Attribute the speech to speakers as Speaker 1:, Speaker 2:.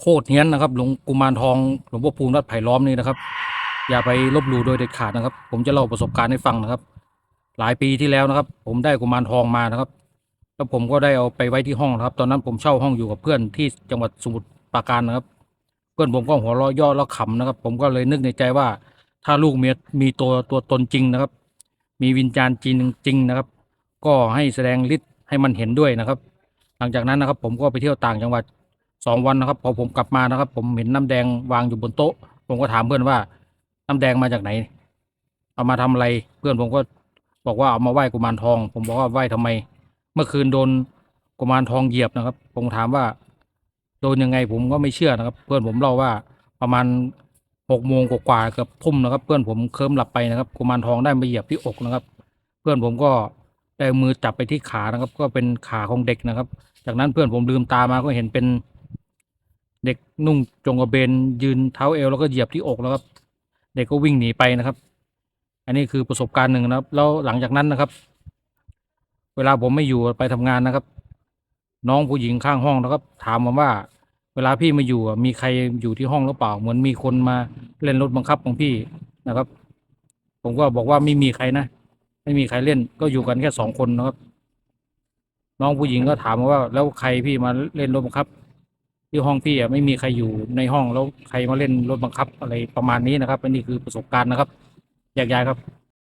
Speaker 1: โคตรเฮี้ยนนะครับ หลวงกุมารทองหลวงพ่อภูมิวัดไผ่ล้อมนี่นะครับ อย่าไปลบหลู่โดยเด็ดขาดนะครับ ผมจะเล่าประสบการณ์ให้ฟังนะครับ หลายปีที่แล้วนะครับ ผมได้กุมารทองมานะครับ แล้วผมก็ได้เอาไปไว้ที่ห้องนะครับ ตอนนั้นผมเช่าห้องอยู่กับเพื่อนที่จังหวัดสมุทรปราการนะครับ เพื่อนผมก็หัวเราะย่อแล้วขำนะครับ ผมก็เลยนึกในใจว่า ถ้าลูกเมียมีตัวตัวตนจริงนะครับ มีวิญญาณจริงจริงนะครับ ก็ให้แสดงฤทธิ์ให้มันเห็นด้วยนะครับ หลังจากนั้นนะครับ ผมก็ไปเที่ยวต่างจังหวัด สองวันนะครับพอผมกลับมานะครับ ผมเห็นน้ำแดงวางอยู่บนโต๊ะ ผมก็ถามเพื่อนว่า น้ำแดงมาจากไหน เอามาทำอะไรเพื่อนผมก็บอกว่าเอามาไหว้กุมารทอง ผมบอกว่าไหว้ทำไม เมื่อคืนโดนกุมารทองเหยียบนะครับ ผมถามว่าโดนยังไงผมก็ไม่เชื่อนะครับ เพื่อนผมเล่าว่าประมาณหกโมงกว่าเกือบทุ่มนะครับ เพื่อนผมเคลิ้มหลับไปนะครับกุมารทองได้มาเหยียบที่อกนะครับ เพื่อนผมก็ได้มือจับไปที่ขานะครับ ก็เป็นขาของเด็กนะครับ จากนั้นเพื่อนผมลืมตามาก็เห็นเป็น เด็กนุ่งจงกระเบนยืนเท้าเอวแล้วก็เหยียบที่อกนะครับ เด็กก็วิ่งหนีไปนะครับ อันนี้คือประสบการณ์หนึ่งนะครับ แล้วหลังจากนั้นนะครับ เวลาผมไม่อยู่ไปทำงานนะครับ น้องผู้หญิงข้างห้องนะครับ ถามผมว่า เวลาพี่มาอยู่มีใครอยู่ที่ห้องหรือเปล่า เหมือนมีคนมาเล่นรถบังคับของพี่นะครับ ผมก็บอกว่าไม่มีใครนะไม่มีใครเล่นก็อยู่กันแค่สองคนนะครับ น้องผู้หญิงก็ถามมาว่า แล้วใครพี่มาเล่นรถบังคับ ที่ห้องพี่อะไม่มีใครอยู่ในห้องแล้วใครมาเล่นรถบังคับอะไรประมาณนี้นะครับอันนี้คือประสบการณ์นะครับแยกย้ายครับ